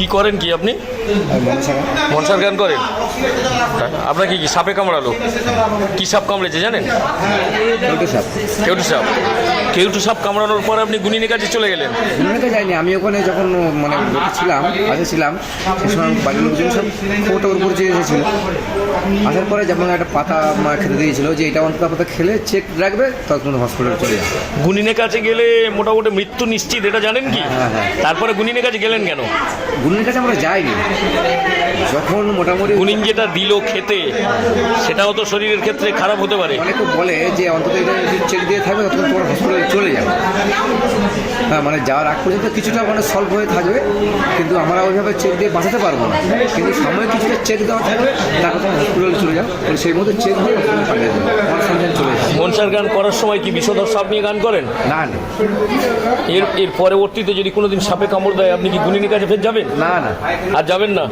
কি করেন কি আপনি? মনসার গান করেন? আপনাকে কি সাপে কামড়ালো? কি সাপ কামড়েছে জানেন? কেউটু সাপ। কেউটু সাপ। কামড়ানোর পর আপনি গুনিনের কাছে চলে গেলেন? তো যাইনি। আমি ওখানে যখন মানে ছিলাম পাশে ছিলাম সে সময় বাড়ির লোকজন সব ফোটোর উপর চেয়ে এসেছিল। আসার পরে যেমন একটা পাতা মা খেতে দিয়েছিল যে এটা অন্তত পাতা খেলে চেক রাখবে তখন হসপিটালে চলে যাবে। গুনিনের কাছে গেলে মোটামুটি মৃত্যু নিশ্চিত এটা জানেন কি? হ্যাঁ, হ্যাঁ। তারপরে গুনিনের কাছে গেলেন কেন? গুণের কাছে আমরা যাইনি। যখন মোটামুটি গুনিন যেটা দিল খেতে সেটাও তো শরীরের ক্ষেত্রে খারাপ হতে পারে। অনেকে বলে যে অন্তত এটা চেক দিয়ে থাকবে তখন তোমার হসপিটালে চলে যাবে। হ্যাঁ মানে যাওয়ার আগ পর্যন্ত কিছুটা মানে সলভ হয়ে থাকবে কিন্তু আমরা ওইভাবে চেক দিয়ে বাঁচাতে পারব না। কিন্তু সময় কিছুটা চেক দেওয়া থাকবে তারপর তোমার হসপিটালে চলে যাও। সেই মধ্যে চেক দিয়ে হসপিটালে পাঠিয়ে দেবে। মনসার গান করার সময় কি বিষধর সাপ নিয়ে গান করেন? না না। এর এর পরবর্তীতে যদি কোনোদিন সাপে কামড় দেয় আপনি কি গুনিনের কাছে ফের যাবেন? না না। আর যাবেন না?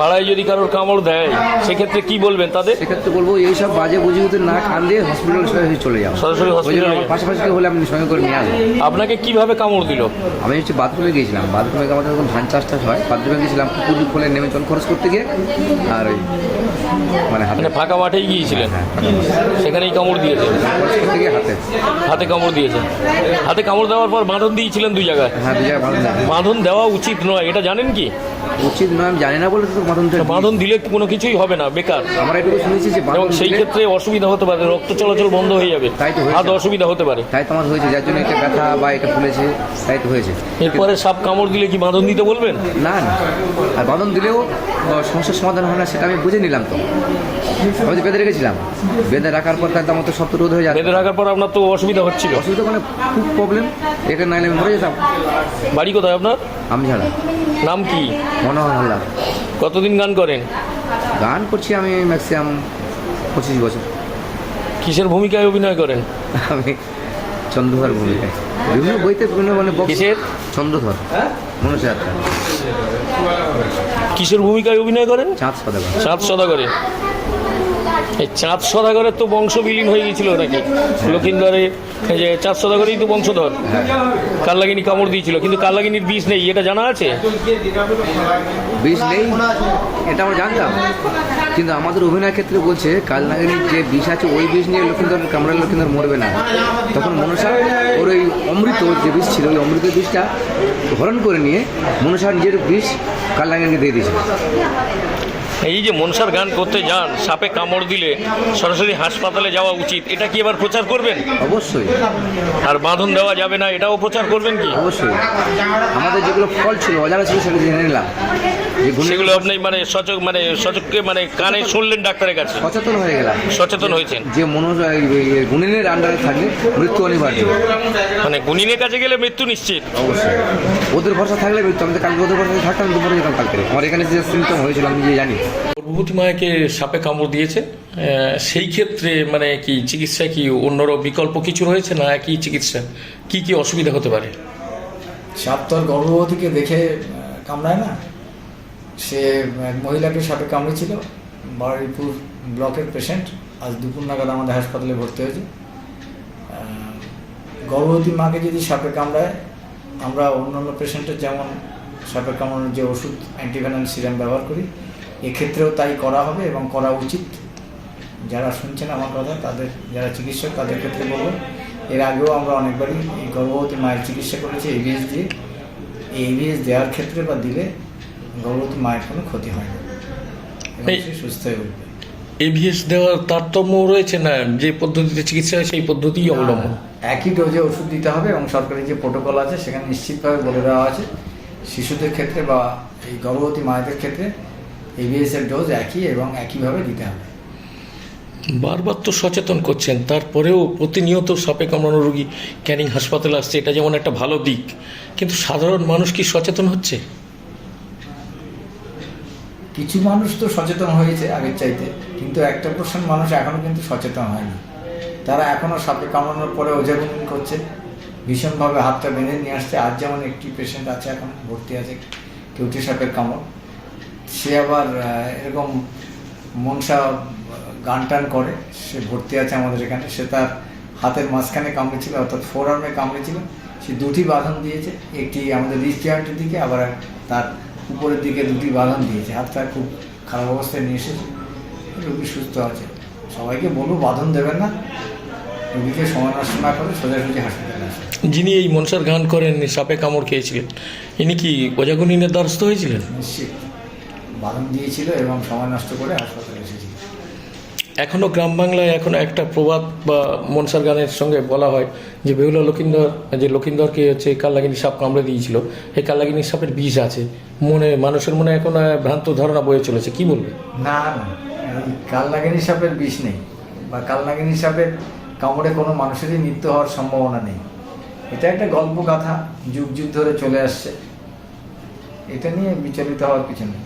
পাড়ায় যদি কারোর কামড় দেয় সেক্ষেত্রে কি বলবেন তাদের? সেক্ষেত্রে বলব এইসব বাজে বুঝিতে না কান দিয়ে হসপিটালে সরাসরি চলে যাও। সরাসরি হসপিটালে পাশাপাশি হলে আমি সঙ্গে করে নিয়ে আসব আপনাকে কীভাবে কামড় দিল? আমি হচ্ছে বাথরুমে গিয়েছিলাম। বাথরুমে আমাদের যখন ধান চাষ টাস হয় বাথরুমে গিয়েছিলাম পুকুর খোলে নেমে জল খরচ করতে গিয়ে আর ওই মানে মানে ফাঁকা মাঠেই গিয়েছিলেন? হ্যাঁ সেখানেই কামড় দিয়েছে গিয়ে হাতে হাতে কামড় দিয়েছে। হাতে কামড় দেওয়ার পর বাঁধন দিয়েছিলেন দুই জায়গায়। হ্যাঁ দু জায়গায় বাঁধন দেওয়া উচিত নয় এটা জানেন কি? উচিত নয় আমি জানি না বলে তো বাঁধনটা দিই। বাঁধন দিলে কোনো কিছুই হবে না বেকার। আমরা এটুকু শুনেছি যে এবং সেই দিলে- ক্ষেত্রে অসুবিধা হতে পারে রক্ত চলাচল বন্ধ হয়ে যাবে। তাই তো হয়েছে। হাত অসুবিধা হতে পারে। তাই তো আমার হয়েছে যার জন্য এটা ব্যথা বা এটা ফুলেছে তাই তো হয়েছে। এরপরে সাপ কামড় দিলে কি বাঁধন দিতে বলবেন? না না। আর বাঁধন দিলেও আহ, সমস্যার সমাধান হয় না সেটা আমি বুঝে নিলাম তো। আমি তো বেঁধে রেখেছিলাম। বেঁধে রাখার পর তার আমার তো সব রোধ হয়ে যাবে বেঁধে রাখার পর আপনার তো অসুবিধা হচ্ছিল। অসুবিধা মানে খুব প্রবলেম এখানে নাইলে আমি মরে যেতাম। বাড়ি কোথায় আপনার? আমি ছাড়া। নাম কি? মনোহর হাল্লার কতদিন গান করেন? গান করছি আমি ম্যাক্সিমাম পঁচিশ বছর। কিসের ভূমিকায় অভিনয় করেন? আমি চন্দ্রধর ভূমিকায়। বিভিন্ন বইতে বিভিন্ন মানে কিসের? চন্দ্রধর। মনুষ্য যাত্রা কিসের ভূমিকায় অভিনয় করেন? চাঁদ সদাগর। চাঁদ সদাগরে। এই চাঁদ সদাগরের তো বংশ বিলীন হয়ে গেছিল নাকি? লক্ষিন্দরে যে চাঁদ সদাগরেই তো বংশধর। কাল্লাগিনী কামড় দিয়েছিল, কিন্তু কাল্লাগিনীর বিষ নেই, এটা জানা আছে? বিষ নেই, এটা আমরা জানতাম। কিন্তু আমাদের অভিনয় ক্ষেত্রে বলছে কালনাগিনীর যে বিষ আছে, ওই বিষ নিয়ে লক্ষ্মীধর কামড়ালে লক্ষ্মীধর মরবে না। তখন মনসা ওর ওই অমৃত যে বিষ ছিল, ওই অমৃতের বিষটা হরণ করে নিয়ে মনসা নিজের বিষ কালনাগিনীকে দিয়ে দিয়েছিল এই যে মনসার গান করতে যান সাপে কামড় দিলে সরাসরি হাসপাতালে যাওয়া উচিত এটা কি এবার প্রচার করবেন? অবশ্যই। আর বাঁধন দেওয়া যাবে না এটাও প্রচার করবেন কি? অবশ্যই। আমাদের যেগুলো ফল ছিল অজানা ছিল সেগুলো জেনে নিলাম। সেগুলো আপনি মানে সচক মানে সচককে মানে কানে শুনলেন ডাক্তারের কাছে? সচেতন হয়ে গেলাম। সচেতন হয়েছেন? যে মনো গুণিনের আন্ডারে থাকলে মৃত্যু অনিবার্য। মানে গুনিনের কাছে গেলে মৃত্যু নিশ্চিত? অবশ্যই। ওদের ভরসা থাকলে মৃত্যু। আমি কালকে ওদের ভরসা থাকতাম দুপুরে যেতাম কালকে। আমার এখানে যে সিমটম হয়েছিল আমি যে জানি। গর্ভবতী মাকে সাপে কামড় দিয়েছে সেই ক্ষেত্রে মানে কি চিকিৎসা কি অন্যরও বিকল্প কিছু রয়েছে না কি চিকিৎসা? কি কি অসুবিধা হতে পারে? সাপ তো আর গর্ভবতীকে দেখে কামড়ায় না। সে এক মহিলাকে সাপে কামড়েছিল, বারুইপুর ব্লকের পেশেন্ট। আজ দুপুর নাগাদ আমাদের হাসপাতালে ভর্তি হয়েছে। গর্ভবতী মাকে যদি সাপে কামড়ায়, আমরা অন্যান্য পেশেন্টের যেমন সাপে কামড়ানোর যে ওষুধ, অ্যান্টিভেনাল সিরাম ব্যবহার করি এক্ষেত্রেও তাই করা হবে এবং করা উচিত। যারা শুনছেন আমার কথা তাদের যারা চিকিৎসক তাদের ক্ষেত্রে বলব এর আগেও আমরা অনেকবারই এই গর্ভবতী মায়ের চিকিৎসা করেছি এভিএস দিয়ে। এই এবিএস দেওয়ার ক্ষেত্রে বা দিলে গর্ভবতী মায়ের কোনো ক্ষতি হয় না। সুস্থ হয়ে উঠবে। এভিএস দেওয়ার তারতম্য রয়েছে না? যে পদ্ধতিতে চিকিৎসা হয় সেই পদ্ধতিই অবলম্বন। একই ডোজে ওষুধ দিতে হবে এবং সরকারি যে প্রোটোকল আছে সেখানে নিশ্চিতভাবে বলে দেওয়া আছে শিশুদের ক্ষেত্রে বা এই গর্ভবতী মায়েদের ক্ষেত্রে এবিএস এর ডোজ একই এবং একইভাবে দিতে হবে। বারবার তো সচেতন করছেন তারপরেও প্রতিনিয়ত সাপে কামড়ানো রোগী ক্যানিং হাসপাতালে আসছে এটা যেমন একটা ভালো দিক কিন্তু সাধারণ মানুষ কি সচেতন হচ্ছে? কিছু মানুষ তো সচেতন হয়েছে আগের চাইতে কিন্তু একটা পার্সেন্ট মানুষ এখনও কিন্তু সচেতন হয়নি। তারা এখনও সাপে কামড়ানোর পরে ওঝাগুনি করছে ভীষণভাবে হাতটা বেঁধে নিয়ে আসছে। আজ যেমন একটি পেশেন্ট আছে এখন ভর্তি আছে কেউটি সাপের কামড়। সে আবার এরকম মনসা গান টান করে। সে ভর্তি আছে আমাদের এখানে। সে তার হাতের মাঝখানে কামড়েছিল অর্থাৎ ফোর আর্মে কামড়েছিল। সে দুটি বাঁধন দিয়েছে। একটি আমাদের রিচ জয়েন্টের দিকে আবার তার উপরের দিকে দুটি বাঁধন দিয়েছে। হাতটা খুব খারাপ অবস্থায় নিয়ে এসেছে। রোগী সুস্থ আছে। সবাইকে বলব বাঁধন দেবেন না। রোগীকে সময় নষ্ট না করে সোজাসুজি হাসপাতালে আসে যিনি এই মনসার গান করেন সাপে কামড় খেয়েছিলেন ইনি কি ওজাগুনিনের দ্বারস্থ হয়েছিলেন? নিশ্চিত। বাঁধন দিয়েছিল এবং সময় নষ্ট করে হাসপাতালে এসেছিল। এখনও গ্রাম বাংলায় এখনও একটা প্রবাদ বা মনসার গানের সঙ্গে বলা হয় যে বেহুলা লক্ষিন্দর যে লক্ষিন্দরকে হচ্ছে কাল্লাগিনী সাপ কামড়ে দিয়েছিল এই কাল্লাগিনী সাপের বিষ আছে। মনে মানুষের মনে এখন ভ্রান্ত ধারণা বয়ে চলেছে কি বলবে? না না এই কালনাগিনী সাপের বিষ নেই বা কালনাগিনী সাপের কামড়ে কোনো মানুষেরই মৃত্যু হওয়ার সম্ভাবনা নেই। এটা একটা গল্প কথা যুগ যুগ ধরে চলে আসছে। এটা নিয়ে বিচলিত হওয়ার কিছু নেই।